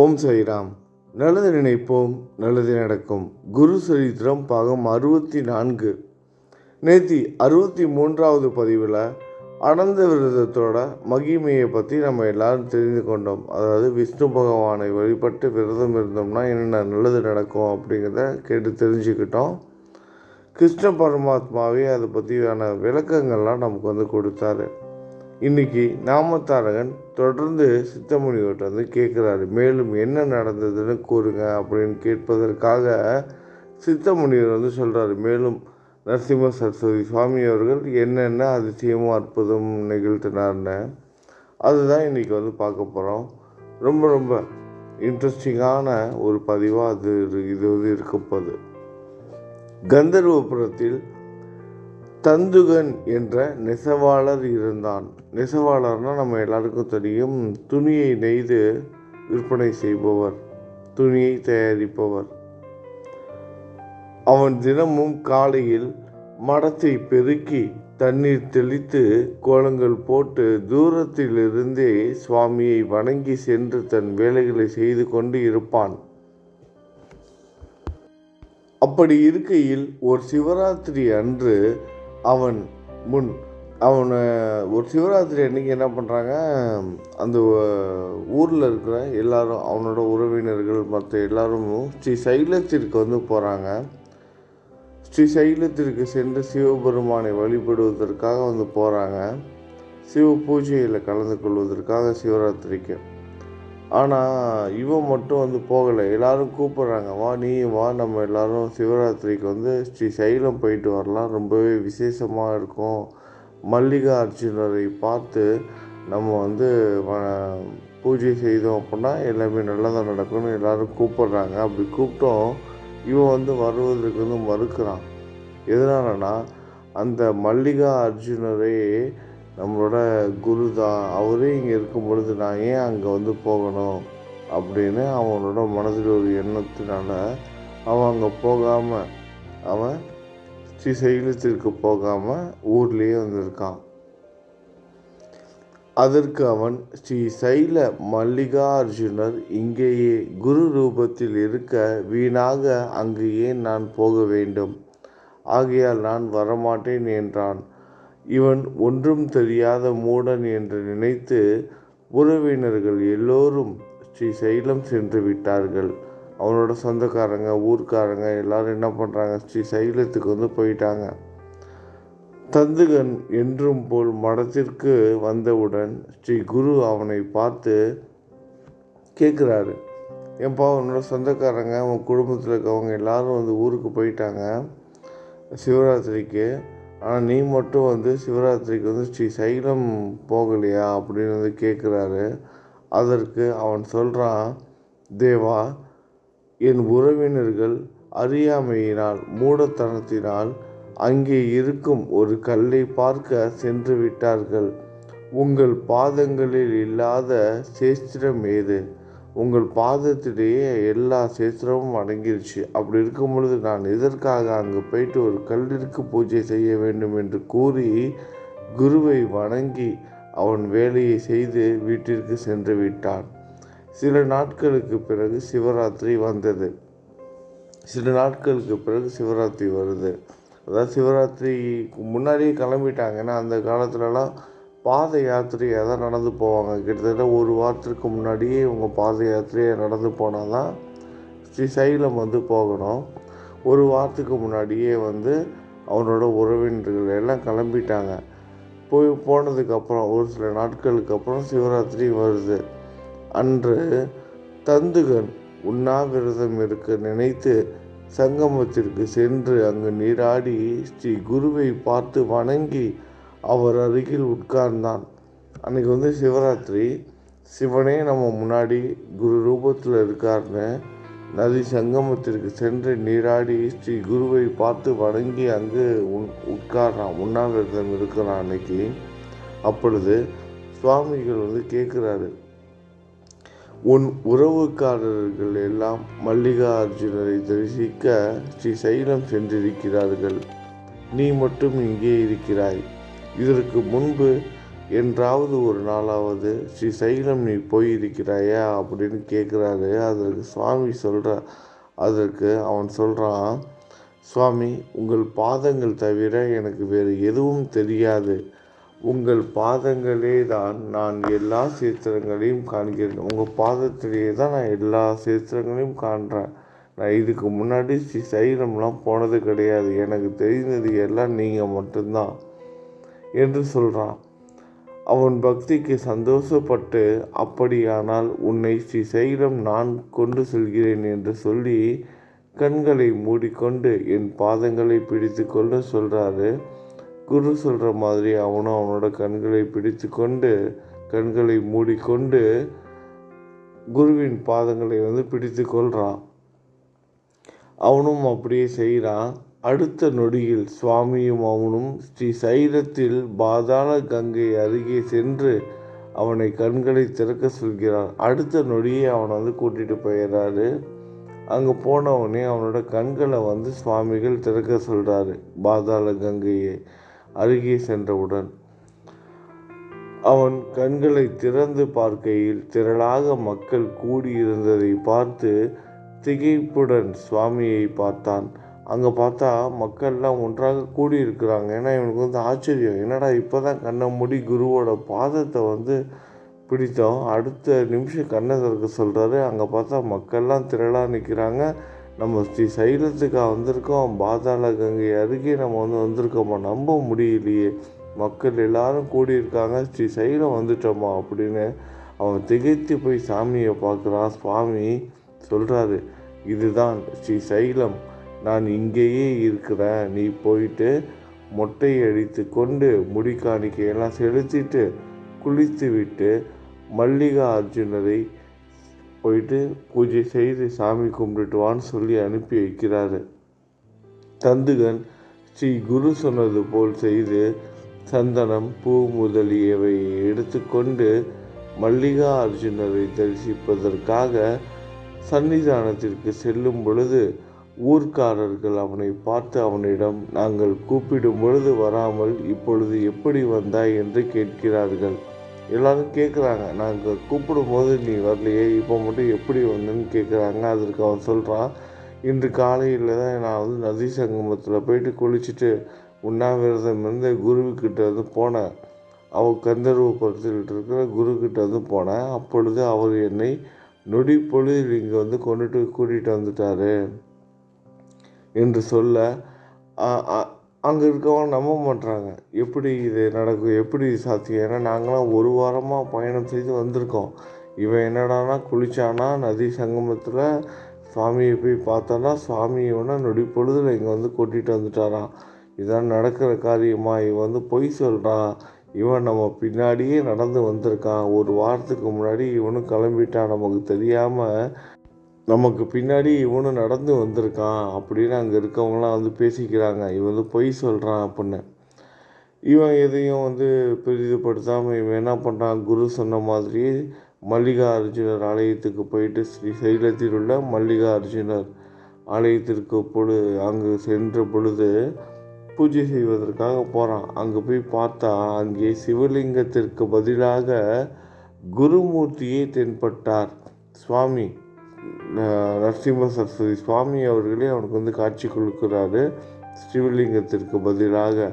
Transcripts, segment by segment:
ஓம் சாய்ராம் நல்லது நினைப்போம் நல்லது நடக்கும். குரு சரித்திரம் பாகம் அறுபத்தி நான்கு நேத்தி அறுபத்தி மூன்றாவது பதிவில் அனந்த விரதத்தோட மகிமையை பற்றி நம்ம எல்லாரும் தெரிந்து கொண்டோம். அதாவது விஷ்ணு பகவானை வழிபட்டு விரதம் இருந்தோம்னா என்னென்ன நல்லது நடக்கும் அப்படிங்கிறத கேட்டு தெரிஞ்சுக்கிட்டோம். கிருஷ்ண பரமாத்மாவே அதை பற்றியான விளக்கங்கள்லாம் நமக்கு வந்து கொடுத்தாரு. இன்னைக்கு நாமத்தாரகன் தொடர்ந்து சித்தமுனிவர்கிட்ட வந்து கேட்குறாரு. மேலும் என்ன நடந்ததுன்னு கூறுங்க அப்படின்னு கேட்பதற்காக சித்தமணியர் வந்து சொல்கிறாரு மேலும் நரசிம்ம சரஸ்வதி சுவாமி அவர்கள் என்னென்ன அதிசயமும் அற்புதம் நிகழ்த்தினார்னு அதுதான் இன்றைக்கி வந்து பார்க்க போகிறோம் ரொம்ப ரொம்ப இன்ட்ரெஸ்டிங்கான ஒரு பதிவாக அது இது வந்து இருக்கப்போகுது கந்தர்வபுரத்தில் தந்துகன் என்ற நெசவாளர் இருந்தான். நெசவாளர்னா நம்ம எல்லாருக்கும் தெரியும் துணியை நெய்து விற்பனை செய்பவர் துணியை தயாரிப்பவர். அவன் தினமும் காலையில் மடத்தை பெருக்கி தண்ணீர் தெளித்து கோலங்கள் போட்டு தூரத்திலிருந்தே சுவாமியை வணங்கி சென்று தன் வேலைகளை செய்து கொண்டு இருப்பான். அப்படி இருக்கையில் ஒரு சிவராத்திரி அன்று அவன் முன் அவனை ஒரு சிவராத்திரி அன்னைக்கு என்ன பண்ணுறாங்க அந்த ஊரில் இருக்கிற எல்லாரும் அவனோட உறவினர்கள் மற்ற எல்லாரும் ஸ்ரீ சைலத்திற்கு வந்து போகிறாங்க ஸ்ரீ சைலத்திற்கு சென்று சிவபெருமானை வழிபடுவதற்காக வந்து போகிறாங்க சிவ பூஜையில் கலந்து கொள்வதற்காக சிவராத்திரிக்கு. ஆனால் இவன் மட்டும் வந்து போகலை. எல்லாரும் கூப்பிட்றாங்க. வா நீ வா நம்ம எல்லாரும் சிவராத்திரிக்கு வந்து ஸ்ரீ சைலம் போயிட்டு வரலாம். ரொம்பவே விசேஷமாக இருக்கும். மல்லிகா அர்ஜுனரை பார்த்து நம்ம வந்து பூஜை செய்தோம் அப்படின்னா எல்லாமே நல்லதாக நடக்கும்னு எல்லோரும் கூப்பிட்றாங்க. அப்படி கூப்பிட்டோம். இவன் வந்து வருவதற்கு வந்து மறுக்கிறான். எதனாலனா அந்த மல்லிகா அர்ஜுனரே நம்மளோட குரு தான். அவரே இங்கே இருக்கும் பொழுது நான் ஏன் அங்கே வந்து போகணும் அப்படின்னு அவனோட மனதில் ஒரு எண்ணத்தினால அவன் அங்கே போகாமல் அவன் ஸ்ரீ சைலத்திற்கு போகாமல் ஊர்லேயே வந்திருக்கான். அதற்கு அவன் ஸ்ரீ சைல மல்லிகார்ஜுனர் இங்கேயே குரு ரூபத்தில் இருக்க வீணாக அங்கு ஏன் நான் போக வேண்டும். ஆகையால் நான் வரமாட்டேன் என்றான். இவன் ஒன்றும் தெரியாத மூடன் என்று நினைத்து உறவினர்கள் எல்லோரும் ஸ்ரீ சைலம் சென்று விட்டார்கள். அவனோட சொந்தக்காரங்க ஊர்க்காரங்க எல்லாரும் என்ன பண்ணுறாங்க ஸ்ரீ சைலத்துக்கு வந்து போயிட்டாங்க. தந்துகன் என்றும் போல் மடத்திற்கு வந்தவுடன் ஸ்ரீ குரு அவனை பார்த்து கேட்குறாரு ஏன்பா உன்னோட சொந்தக்காரங்க உன் குடும்பத்தில் இருக்கவங்க எல்லாரும் வந்து ஊருக்கு போயிட்டாங்க சிவராத்திரிக்கு. ஆனால் நீ மட்டும் வந்து சிவராத்திரிக்கு வந்து ஸ்ரீ சைலம் போகலையா அப்படின்னு வந்து கேட்குறாரு அதற்கு அவன் சொல்கிறான் தேவா என் உறவினர்கள் அறியாமையினால் மூடத்தனத்தினால் அங்கே இருக்கும் ஒரு கல்லை பார்க்க சென்று விட்டார்கள். உங்கள் பாதங்களில் இல்லாத சேஸ்திரம் ஏது? உங்கள் பாதத்திலேயே எல்லா சேத்திரமும் அடங்கிருச்சு. அப்படி இருக்கும் பொழுது நான் எதற்காக அங்கு போயிட்டு ஒரு கல்லிற்கு பூஜை செய்ய வேண்டும் என்று கூறி குருவை வணங்கி அவன் வேலையை செய்து வீட்டிற்கு சென்று விட்டான். சில நாட்களுக்கு பிறகு சிவராத்திரி வந்தது. சில நாட்களுக்கு பிறகு சிவராத்திரி வருது. அதாவது சிவராத்திரிக்கு முன்னாடியே கிளம்பிட்டாங்கன்னா அந்த காலத்துலலாம் பாத யாத்திரையாக தான் நடந்து போவாங்க. கிட்டத்தட்ட ஒரு வாரத்திற்கு முன்னாடியே இவங்க பாத யாத்திரையை நடந்து போனால் தான் ஸ்ரீ சைலம் வந்து போகணும். ஒரு வாரத்துக்கு முன்னாடியே வந்து அவனோட உறவினர்கள் எல்லாம் கிளம்பிட்டாங்க. போய் போனதுக்கப்புறம் ஒரு சில நாட்களுக்கு அப்புறம் சிவராத்திரி வருது. அன்று தந்துகன் உண்ணாவிரதம் இருக்க நினைத்து சங்கமத்திற்கு சென்று அங்கு நீராடி ஸ்ரீ குருவை பார்த்து வணங்கி அவர் அருகில் உட்கார்ந்தான். அன்னைக்கு வந்து சிவராத்திரி. சிவனே நம்ம முன்னாடி குரு ரூபத்தில் இருக்கார்னு நதி சங்கமத்திற்கு சென்று நீராடி ஸ்ரீ குருவை பார்த்து வணங்கி அங்கு உன் உட்கார்றான் உண்ணாவிரதம் இருக்கிறான் அன்னைக்கு. அப்பொழுது சுவாமிகள் வந்து கேட்குறாரு உன் உறவுக்காரர்கள் எல்லாம் மல்லிகா அர்ஜுனரை தரிசிக்க ஸ்ரீ சைலம் சென்றிருக்கிறார்கள். நீ மட்டும் இங்கே இருக்கிறாய். இதற்கு முன்பு என்றாவது ஒரு நாளாவது ஸ்ரீ சைலம் நீ போயிருக்கிறாயா? அப்படின்னு கேட்குறாரு. அதற்கு சுவாமி சொல்கிற அதற்கு அவன் சொல்கிறான் சுவாமி உங்கள் பாதங்கள் தவிர எனக்கு வேறு எதுவும் தெரியாது. உங்கள் பாதங்களே தான் நான் எல்லா சீத்திரங்களையும் காண்கிறேன். உங்கள் பாதத்திலேயே தான் நான் எல்லா சேத்திரங்களையும் காண்றேன். நான் இதுக்கு முன்னாடி ஸ்ரீ சைலம்லாம் போனது கிடையாது. எனக்கு தெரிந்தது எல்லாம் நீங்கள் மட்டும்தான். என்று சொல்கிறான் அவன் பக்திக்கு சந்தோஷப்பட்டு அப்படியானால் உன்னை ஸ்ரீ சைலம் நான் கொண்டு செல்கிறேன் என்று சொல்லி கண்களை மூடிக்கொண்டு என் பாதங்களை பிடித்து கொள்ள சொல்கிறாரு குரு சொல்கிற மாதிரி அவனும் அவனோட கண்களை பிடித்து கொண்டு கண்களை மூடிக்கொண்டு குருவின் பாதங்களை வந்து பிடித்து கொள்கிறான் அவனும் அப்படியே செய்கிறான் அடுத்த நொடியில் சுவாமியும் அவனும் ஸ்ரீ சைலத்தில் பாதாள கங்கை அருகே சென்று அவனை கண்களை திறக்க சொல்கிறான் அடுத்த நொடியே அவனை வந்து கூட்டிகிட்டு போயிடுறாரு அங்கே போனவனே அவனோட கண்களை வந்து சுவாமிகள் திறக்க சொல்கிறாரு பாதாள கங்கையை அருகே சென்றவுடன். அவன் கண்களை திறந்து பார்க்கையில் திரளாக மக்கள் கூடியிருந்ததை பார்த்து திகைப்புடன் சுவாமியை பார்த்தான். அங்கே பார்த்தா மக்கள்லாம் ஒன்றாக கூடியிருக்கிறாங்க. ஏன்னா இவனுக்கு வந்து ஆச்சரியம். என்னடா இப்போ தான் கண்ணை மூடி குருவோட பாதத்தை வந்து பிடித்தோம். அடுத்த நிமிஷம் கண்ணை திறக்க சொல்கிறாரு அங்கே பார்த்தா மக்கள்லாம் திரளாக நிற்கிறாங்க நம்ம ஸ்ரீ சைலத்துக்கா வந்திருக்கோம். பாதாள கங்கை அருகே நம்ம வந்து வந்திருக்கோமா? நம்ப முடியலையே. மக்கள் எல்லாரும் கூடியிருக்காங்க. ஸ்ரீ சைலம் வந்துட்டோமா? அப்படின்னு அவன் திகைத்து போய் சாமியை பார்க்குறான். சுவாமி சொல்கிறாரு இதுதான் ஸ்ரீ சைலம். நான் இங்கேயே இருக்கிறேன் நீ போயிட்டு மொட்டை அடித்து கொண்டு முடிக்காணிக்கையெல்லாம் செலுத்திட்டு குளித்து விட்டு மல்லிகா அர்ஜுனரை போயிட்டு பூஜை செய்து சாமி கும்பிட்டுட்டு வான்னு சொல்லி அனுப்பி வைக்கிறாரு. தந்துகன் ஸ்ரீ குரு சொன்னது போல் செய்து சந்தனம் பூ முதலியவை எடுத்துக்கொண்டு மல்லிகா அர்ஜுனரை தரிசிப்பதற்காக சன்னிதானத்திற்கு செல்லும் பொழுது ஊர்க்காரர்கள் அவனை பார்த்து அவனிடம் நாங்கள் கூப்பிடும் பொழுது வராமல் இப்பொழுது எப்படி வந்தாய்? என்று கேட்கிறார்கள். எல்லாரும் கேட்குறாங்க நாங்கள் கூப்பிடும் போது நீ வரலையே இப்போ மட்டும் எப்படி வந்தேன்னு கேட்குறாங்க. அதற்கு அவன் சொல்கிறான் இன்று காலையில் தான் நான் வந்து நதி சங்கமத்தில் போயிட்டு குளிச்சுட்டு உண்ணாவிரதம் இருந்து குருவுக்கிட்ட வந்து போனேன். அவள் கந்தர்வபுரத்தில் இருக்கிற குருக்கிட்ட வந்து போனேன். அப்பொழுது அவர் என்னை நொடி பொழுதில் இங்கே வந்து கொண்டுட்டு கூட்டிகிட்டு வந்துட்டார். என்று சொல்ல அங்கே இருக்கவங்க நம்ப மாட்டுறாங்க எப்படி இது நடக்கும்? எப்படி சாத்தியம்? ஏன்னா நாங்களாம் ஒரு வாரமாக பயணம் செய்து வந்திருக்கோம். இவன் என்னடானா குளிச்சானா நதி சங்கமத்தில் சுவாமியை போய் பார்த்தானா சுவாமியோட நொடி பொழுதில் இங்கே வந்து கூட்டிகிட்டு வந்துட்டாரான் இதான் நடக்கிற காரியமா? இவன் வந்து பொய் சொல்கிறான் இவன் நம்ம பின்னாடியே நடந்து வந்திருக்கான். ஒரு வாரத்துக்கு முன்னாடி இவனும் கிளம்பிட்டான். நமக்கு தெரியாமல் நமக்கு பின்னாடி இவனும் நடந்து வந்திருக்கான் அப்படின்னு அங்கே இருக்கவங்களாம் வந்து பேசிக்கிறாங்க. இவன் வந்து பொய் சொல்கிறான் அப்படின்னு. இவன் எதையும் வந்து பெரிதுபடுத்தாமல் இவன் என்ன பண்ணுறான் குரு சொன்ன மாதிரி மல்லிகா அர்ஜுனர் ஆலயத்துக்கு போயிட்டு ஸ்ரீ சைலத்தில் உள்ள மல்லிகா அர்ஜுனர் ஆலயத்திற்கு பொழு அங்கு சென்ற பொழுது பூஜை செய்வதற்காக போகிறான் அங்கே போய் பார்த்தா அங்கே சிவலிங்கத்திற்கு பதிலாக குருமூர்த்தியே தென்பட்டார். சுவாமி நரசிம்ம சரஸ்வதி சுவாமி அவர்களே அவனுக்கு வந்து காட்சி கொடுக்குறாரு. ஸ்ரீவிலிங்கத்திற்கு பதிலாக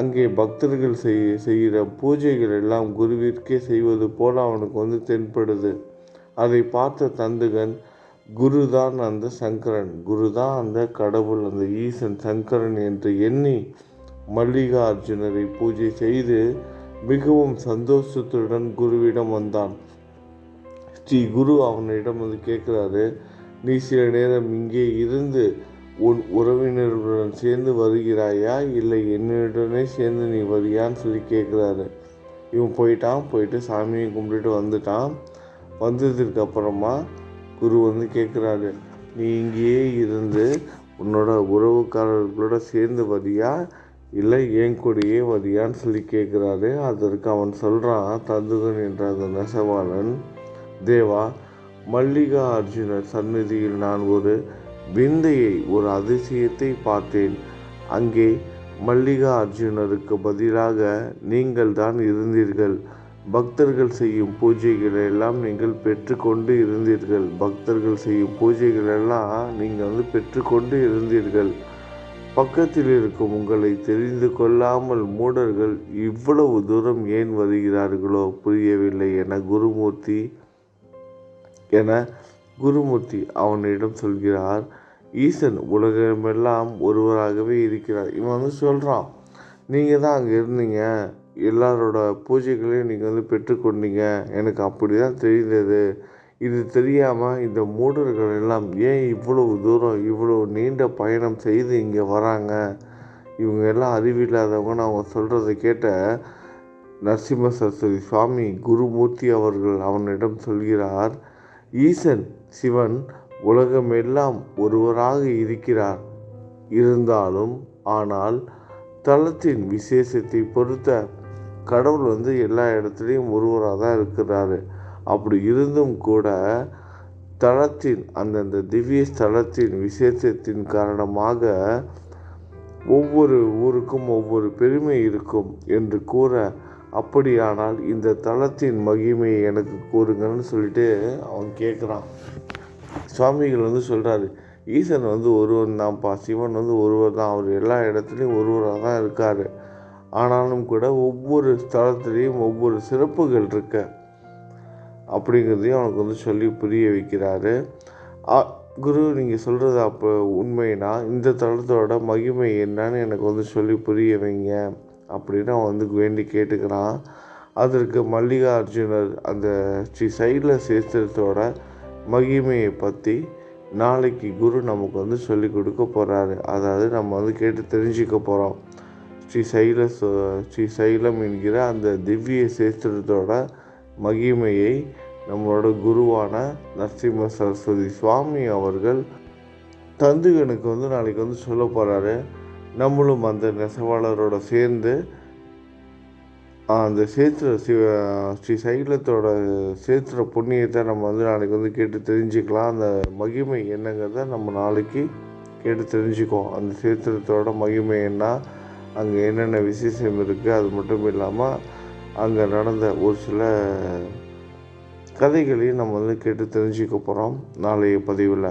அங்கே பக்தர்கள் செய் செய்கிற பூஜைகள் எல்லாம் குருவிற்கே செய்வது போல அவனுக்கு வந்து தென்படுது. அதை பார்த்த தந்துகன் குரு தான் அந்த சங்கரன் குரு தான் அந்த கடவுள் அந்த ஈசன் சங்கரன் என்று எண்ணி மல்லிகார்ஜுனரை பூஜை செய்து மிகவும் சந்தோஷத்துடன் குருவிடம் வந்தான். ஸ்ரீ குரு அவனிடம் வந்து கேட்குறாரு நீ சில நேரம் இங்கே இருந்து உன் உறவினர்களுடன் சேர்ந்து வருகிறாயா? இல்லை என்னுடனே சேர்ந்து நீ வரியான்னு சொல்லி கேட்குறாரு. இவன் போயிட்டான் போயிட்டு சாமியை கும்பிட்டுட்டு வந்துட்டான். வந்ததுக்கு அப்புறமா குரு வந்து கேட்குறாரு நீ இங்கேயே இருந்து உன்னோட உறவுக்காரர்களோட சேர்ந்து வரியா? இல்லை என் கூடயே வரியான்னு சொல்லி கேட்குறாரு. அதற்கு அவன் சொல்கிறான் தந்துகன் என்ற அந்த நெசவாளன். தேவா மல்லிகா அர்ஜுனர் சந்நிதியில் நான் ஒரு விந்தையை ஒரு அதிசயத்தை பார்த்தேன். அங்கே மல்லிகா அர்ஜுனருக்கு பதிலாக நீங்கள் தான் இருந்தீர்கள். பக்தர்கள் செய்யும் பூஜைகளை எல்லாம் நீங்கள் பெற்றுக்கொண்டு இருந்தீர்கள். பக்தர்கள் செய்யும் பூஜைகள் எல்லாம் நீங்கள் வந்து பெற்றுக்கொண்டு இருந்தீர்கள். பக்கத்தில் இருக்கும் உங்களை தெரிந்து கொள்ளாமல் மூடர்கள் இவ்வளவு தூரம் ஏன் வருகிறார்களோ புரியவில்லை என குருமூர்த்தி என குருமூர்த்தி அவனிடம் சொல்கிறார். ஈசன் உலகமெல்லாம் ஒருவராகவே இருக்கிறார். இவன் வந்து சொல்கிறான் நீங்கள் தான் அங்கே இருந்தீங்க. எல்லாரோட பூஜைகளையும் நீங்கள் வந்து பெற்றுக்கொண்டீங்க எனக்கு அப்படி தான் தெரிந்தது. இது தெரியாமல் இந்த மூடர்கள் எல்லாம் ஏன் இவ்வளவு தூரம் இவ்வளோ நீண்ட பயணம் செய்து இங்கே வராங்க? இவங்க எல்லாம் அறிவில்லாதவங்கன்னு அவங்க சொல்கிறத கேட்ட நரசிம்ம சரஸ்வதி சுவாமி குருமூர்த்தி அவர்கள் அவனிடம் சொல்கிறார் ஈசன் சிவன் உலகமெல்லாம் ஒருவராக இருக்கிறார். இருந்தாலும் ஆனால் தளத்தின் விசேஷத்தை பொறுத்த கடவுள் வந்து எல்லா இடத்துலையும் ஒருவராக தான் இருக்கிறாரு. அப்படி இருந்தும் கூட தளத்தின் அந்தந்த திவ்ய ஸ்தலத்தின் விசேஷத்தின் காரணமாக ஒவ்வொரு ஊருக்கும் ஒவ்வொரு பெருமை இருக்கும் என்று கூற அப்படியானால் இந்த தலத்தின் மகிமையை எனக்கு கூறுங்கன்னு சொல்லிட்டு அவன் கேட்குறான். சுவாமிகள் வந்து சொல்கிறாரு ஈசன் வந்து ஒருவன் தான்ப்பா சிவன் வந்து ஒருவர் தான். அவர் எல்லா இடத்துலையும் ஒருவராக தான் இருக்கார். ஆனாலும் கூட ஒவ்வொரு ஸ்தலத்துலேயும் ஒவ்வொரு சிறப்புகள் இருக்க. அப்படிங்கிறதையும் அவனுக்கு வந்து சொல்லி புரிய வைக்கிறாரு. குரு நீங்கள் சொல்கிறது அப்போ உண்மைனா இந்த தளத்தோட மகிமை என்னன்னு எனக்கு வந்து சொல்லி புரிய வைங்க. அப்படின்னு அவன் வந்து வேண்டி கேட்டுக்கிறான். அதற்கு மல்லிகார்ஜுனர் அந்த ஸ்ரீ சைடில் சேஸ்திரத்தோட மகிமையை பற்றி நாளைக்கு குரு நமக்கு வந்து சொல்லி கொடுக்க போகிறாரு அதாவது நம்ம வந்து கேட்டு தெரிஞ்சுக்க போகிறோம் ஸ்ரீ சைல ஸ்ரீ சைலம் என்கிற அந்த திவ்ய சேஸ்திரத்தோட மகிமையை நம்மளோட குருவான நரசிம்ம சரஸ்வதி சுவாமி அவர்கள் தந்துகனுக்கு வந்து நாளைக்கு வந்து சொல்ல போகிறாரு நம்மளும் அந்த நெசவாளரோட சேர்ந்து அந்த சேத்திர சிவ ஸ்ரீ சைலத்தோட சேத்திர புண்ணியத்தை நம்ம வந்து நாளைக்கு வந்து கேட்டு தெரிஞ்சுக்கலாம். அந்த மகிமை என்னங்கிறத நம்ம நாளைக்கு கேட்டு தெரிஞ்சுக்குவோம். அந்த சேத்திரத்தோட மகிமை என்ன அங்கே என்னென்ன விசேஷம் இருக்குது அது மட்டும் இல்லாமல் அங்கே நடந்த ஒரு சில கதைகளையும் நம்ம வந்து கேட்டு தெரிஞ்சுக்க போகிறோம் நாளைய பதிவில்.